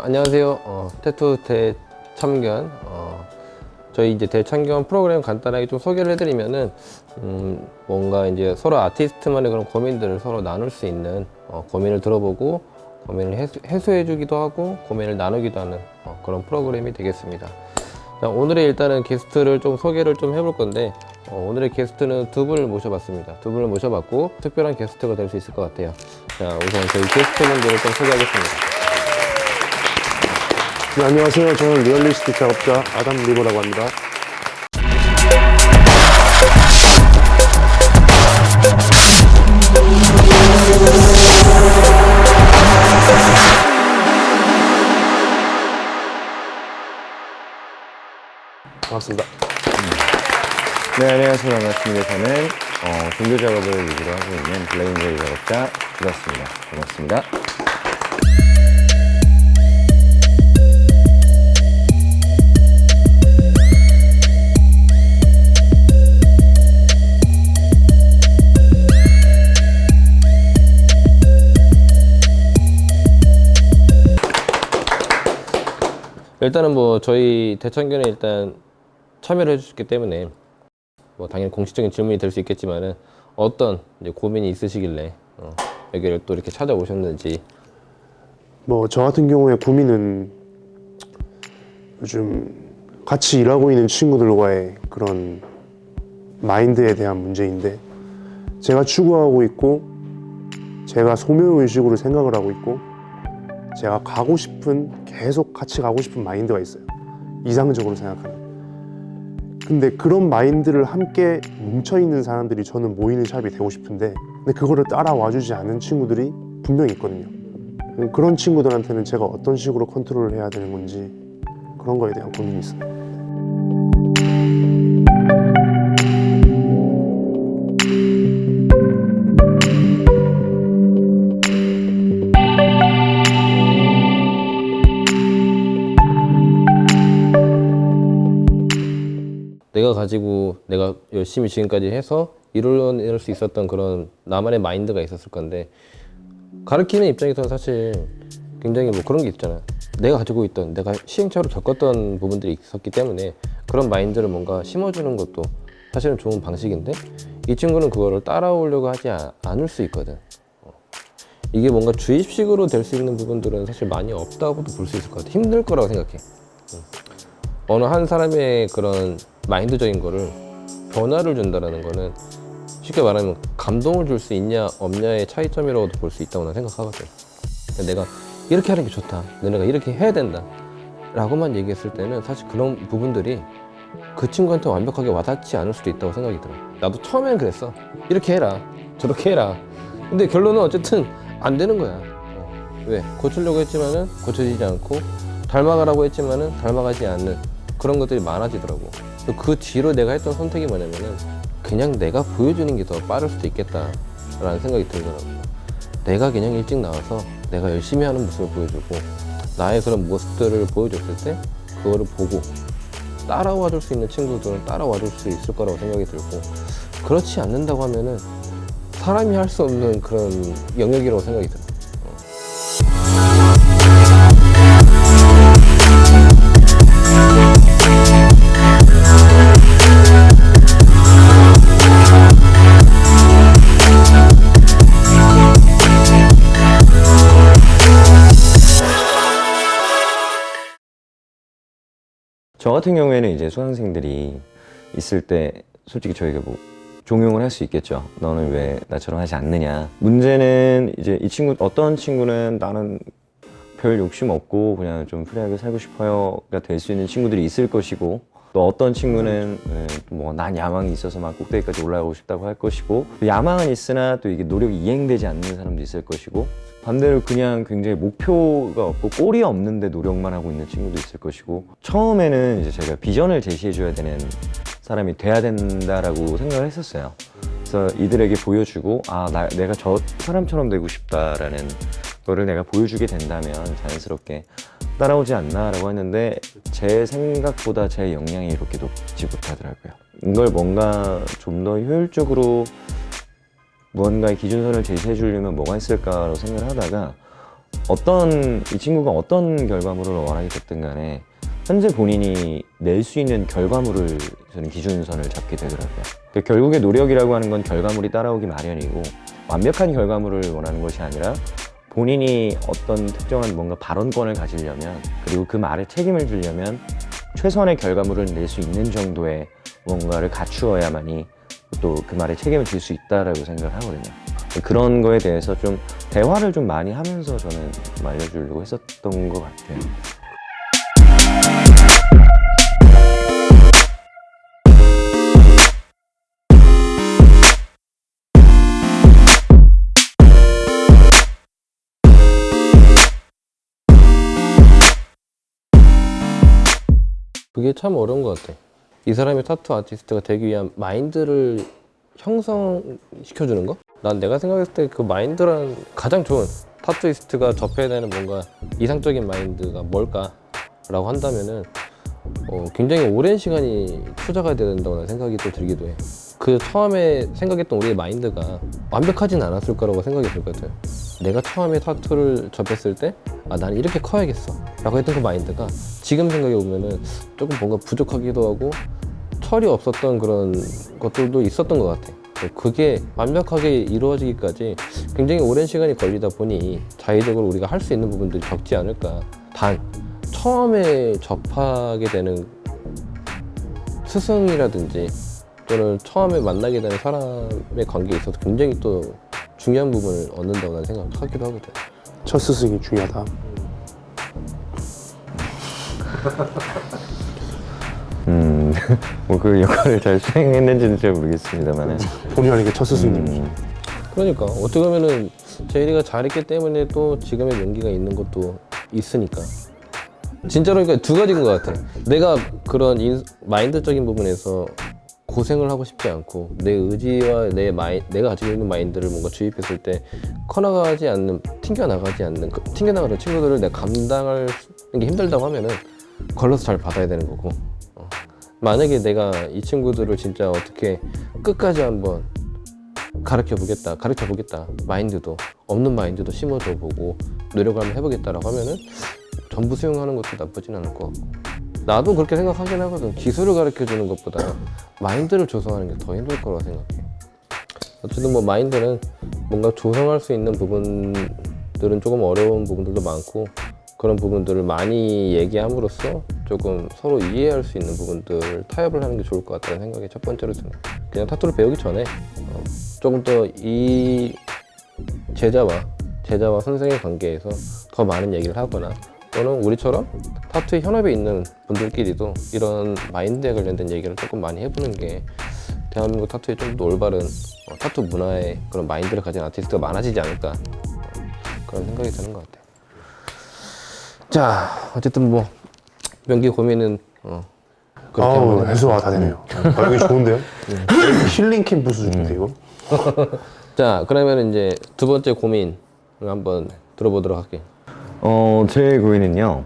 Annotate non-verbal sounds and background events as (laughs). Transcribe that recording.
안녕하세요. 어, 태투 대참견. 어, 저희 이제 대참견 프로그램 간단하게 좀 소개를 해드리면은 음, 뭔가 이제 서로 아티스트만의 그런 고민들을 서로 나눌 수 있는 어, 고민을 들어보고 고민을 해소, 해소해주기도 하고 고민을 나누기도 하는 어, 그런 프로그램이 되겠습니다. 자, 오늘의 일단은 게스트를 좀 소개를 좀 해볼 건데 어, 오늘의 게스트는 두 분을 모셔봤습니다. 두 분을 모셔봤고 특별한 게스트가 될 수 있을 것 같아요. 자, 우선 저희 게스트 분들을 좀 소개하겠습니다. 네, 안녕하세요. 저는 리얼리스틱 작업자 아담 리버라고 합니다. 반갑습니다. 네, 안녕하세요. 반갑습니다. 저는 어, 종교 작업을 위주로 하고 있는 블레인제이 작업자 주bas습니다 반갑습니다. 일단은 뭐 저희 대청견에 일단 참여를 해주셨기 때문에 뭐 당연히 공식적인 질문이 될 수 있겠지만은 어떤 고민이 있으시길래 어, 여기를 또 이렇게 찾아오셨는지. 뭐 저 같은 경우에 고민은 요즘 같이 일하고 있는 친구들과의 그런 마인드에 대한 문제인데 제가 추구하고 있고 제가 소명의식으로 생각을 하고 있고 제가 가고 싶은 계속 같이 가고 싶은 마인드가 있어요. 이상적으로 생각하는 근데 그런 마인드를 함께 뭉쳐 있는 사람들이 저는 모이는 샵이 되고 싶은데 근데 그거를 따라와 주지 않는 친구들이 분명히 있거든요. 그런 친구들한테는 제가 어떤 식으로 컨트롤을 해야 되는 건지 그런 거에 대한 고민이 있어요. 가지고 내가 열심히 지금까지 해서 이룰어낼 수 있었던 그런 나만의 마인드가 있었을 건데 가르치는 입장에서는 사실 굉장히 뭐 그런 게 있잖아. 내가 가지고 있던 내가 시행착오를 겪었던 부분들이 있었기 때문에 그런 마인드를 뭔가 심어주는 것도 사실은 좋은 방식인데 이 친구는 그거를 따라오려고 하지 아- 않을 수 있거든. 어. 이게 뭔가 주입식으로 될 수 있는 부분들은 사실 많이 없다고도 볼 수 있을 것 같아. 힘들 거라고 생각해. 어느 한 사람의 그런 마인드적인 거를 변화를 준다라는 거는 쉽게 말하면 감동을 줄 수 있냐 없냐의 차이점이라고도 볼 수 있다고 난 생각하거든. 내가 이렇게 하는 게 좋다. 너네가 이렇게 해야 된다. 라고만 얘기했을 때는 사실 그런 부분들이 그 친구한테 완벽하게 와닿지 않을 수도 있다고 생각이 들어. 나도 처음엔 그랬어. 이렇게 해라. 저렇게 해라. 근데 결론은 어쨌든 안 되는 거야. 어. 왜? 고치려고 했지만은 고쳐지지 않고 닮아가라고 했지만은 닮아가지 않는 그런 것들이 많아지더라고. 그 뒤로 내가 했던 선택이 뭐냐면은 그냥 내가 보여주는 게 더 빠를 수도 있겠다라는 생각이 들더라고. 내가 그냥 일찍 나와서 내가 열심히 하는 모습을 보여주고 나의 그런 모습들을 보여줬을 때 그거를 보고 따라와 줄 수 있는 친구들은 따라와 줄 수 있을 거라고 생각이 들고 그렇지 않는다고 하면은 사람이 할 수 없는 그런 영역이라고 생각이 들어. 저 같은 경우에는 이제 수강생들이 있을 때 솔직히 저희가 뭐 종용을 할 수 있겠죠. 너는 왜 나처럼 하지 않느냐. 문제는 이제 이 친구 어떤 친구는 나는 별 욕심 없고 그냥 좀 프리하게 살고 싶어요가 될 수 있는 친구들이 있을 것이고 또 어떤 친구는 뭐 난 야망이 있어서 막 꼭대기까지 올라가고 싶다고 할 것이고 또 야망은 있으나 또 이게 노력이 이행되지 않는 사람도 있을 것이고 반대로 그냥 굉장히 목표가 없고 꼴이 없는데 노력만 하고 있는 친구도 있을 것이고 처음에는 이제 제가 비전을 제시해 줘야 되는 사람이 돼야 된다라고 생각을 했었어요. 그래서 이들에게 보여주고 아 나, 내가 저 사람처럼 되고 싶다라는 거를 내가 보여주게 된다면 자연스럽게 따라오지 않나라고 했는데 제 생각보다 제 역량이 이렇게 높지 못하더라고요. 이걸 뭔가 좀 더 효율적으로 무언가의 기준선을 제시해 주려면 뭐가 있을까라고 생각을 하다가 어떤 이 친구가 어떤 결과물을 원하게 됐든 간에 현재 본인이 낼 수 있는 결과물을 저는 기준선을 잡게 되더라고요. 그 결국에 노력이라고 하는 건 결과물이 따라오기 마련이고 완벽한 결과물을 원하는 것이 아니라 본인이 어떤 특정한 뭔가 발언권을 가지려면 그리고 그 말에 책임을 지려면 최선의 결과물을 낼 수 있는 정도의 뭔가를 갖추어야만이 또 그 말에 책임을 질 수 있다라고 생각을 하거든요. 그런 거에 대해서 좀 대화를 좀 많이 하면서 저는 좀 알려주려고 했었던 것 같아요. 그게 참 어려운 것 같아. 이 사람이 타투 아티스트가 되기 위한 마인드를 형성시켜주는 거? 난 내가 생각했을 때 그 마인드란 가장 좋은 타투이스트가 접해야 되는 뭔가 이상적인 마인드가 뭘까라고 한다면은 어, 굉장히 오랜 시간이 투자가 돼야 된다고 는 생각이 또 들기도 해. 그 처음에 생각했던 우리의 마인드가 완벽하진 않았을 거라고 생각이 들 것 같아요. 내가 처음에 타투를 접했을 때, 아, 나는 이렇게 커야겠어. 라고 했던 그 마인드가 지금 생각해 보면은 조금 뭔가 부족하기도 하고 철이 없었던 그런 것들도 있었던 것 같아. 그게 완벽하게 이루어지기까지 굉장히 오랜 시간이 걸리다 보니 자의적으로 우리가 할 수 있는 부분들이 적지 않을까. 단, 처음에 접하게 되는 스승이라든지 또는 처음에 만나게 되는 사람의 관계에 있어서 굉장히 또 중요한 부분을 얻는다고 나는 생각하기도 하거든. 첫 스승이 중요하다. (laughs) 음, (laughs) 뭐 그 역할을 잘 수행했는지는 잘 모르겠습니다만은. 본의 아니게 첫 스승님. 음, 그러니까 어떻게 보면은 제이리가 잘했기 때문에 또 지금의 용기가 있는 것도 있으니까 진짜로 그러니까 두 가지인 것 같아 내가 그런 인- 마인드적인 부분에서 고생을 하고 싶지 않고 내 의지와 내 마인 내가 가지고 있는 마인드를 뭔가 주입했을 때 커나가지 않는 튕겨나가지 않는 그 튕겨나가는 친구들을 내가 감당하는 게 힘들다고 하면은 걸러서 잘 받아야 되는 거고 어. 만약에 내가 이 친구들을 진짜 어떻게 끝까지 한번 가르쳐 보겠다, 가르쳐 보겠다. 마인드도 없는 마인드도 심어줘 보고 노력을 한번 해보겠다라고 하면은 전부 수용하는 것도 나쁘진 않을 것 같고. 나도 그렇게 생각하긴 하거든. 기술을 가르쳐 주는 것보다 마인드를 조성하는 게 더 힘들 거라고 생각해. 어쨌든 뭐 마인드는 뭔가 조성할 수 있는 부분들은 조금 어려운 부분들도 많고 그런 부분들을 많이 얘기함으로써 조금 서로 이해할 수 있는 부분들을 타협을 하는 게 좋을 것 같다는 생각이 첫 번째로 드네요. 그냥 타투를 배우기 전에 어, 조금 더 이 제자와 제자와 선생의 관계에서 더 많은 얘기를 하거나 또는 우리처럼 타투 현업에 있는 분들끼리도 이런 마인드에 관련된 얘기를 조금 많이 해보는 게 대한민국 타투에 좀더 올바른 어, 타투 문화의 그런 마인드를 가진 아티스트가 많아지지 않을까 어, 그런 생각이 드는 것 같아요. 자, 어쨌든 뭐 명기 고민은 어, 그렇게 아우 한번 해소가 다 되네요. 아, 여기 좋은데요? 힐링 캠프 수준인데 이거? (laughs) 자, 그러면 이제 두 번째 고민을 한번 들어보도록 할게요. 어, 제 고민은요.